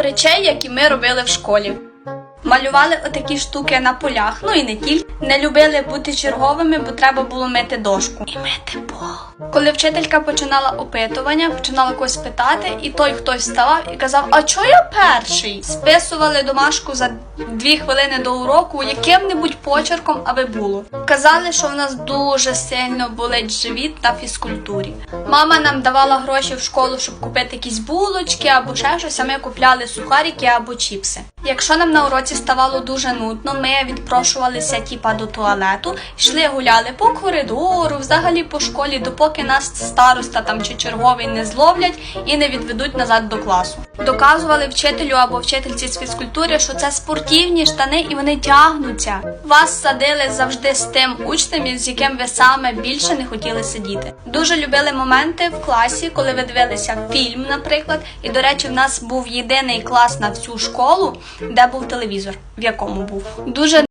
речей, які ми робили в школі. Малювали отакі штуки на полях, ну і не тільки. Не любили бути черговими, бо треба було мити дошку. І мити пол. Коли вчителька починала опитування, починала когось питати, і той хтось вставав і казав: А чого я перший? Списували домашку за дві хвилини до уроку яким-небудь почерком, аби було. Казали, що в нас дуже сильно болить живіт на фізкультурі. Мама нам давала гроші в школу, щоб купити якісь булочки або ще щось, а ми купляли сухарики або чіпси. Якщо нам на уроці ставало дуже нудно, ми відпрошувалися тіпа до туалету, йшли гуляли по коридору, взагалі по школі, допоки нас староста там чи черговий не зловлять і не відведуть назад до класу. Доказували вчителю або вчительці з фізкультури, що це спортивні штани і вони тягнуться. Вас садили завжди з тим учнем, з яким ви саме більше не хотіли сидіти. Дуже любили моменти в класі, коли ви дивилися фільм, наприклад. І до речі, в нас був єдиний клас на всю школу, де був телевізор, в якому був дуже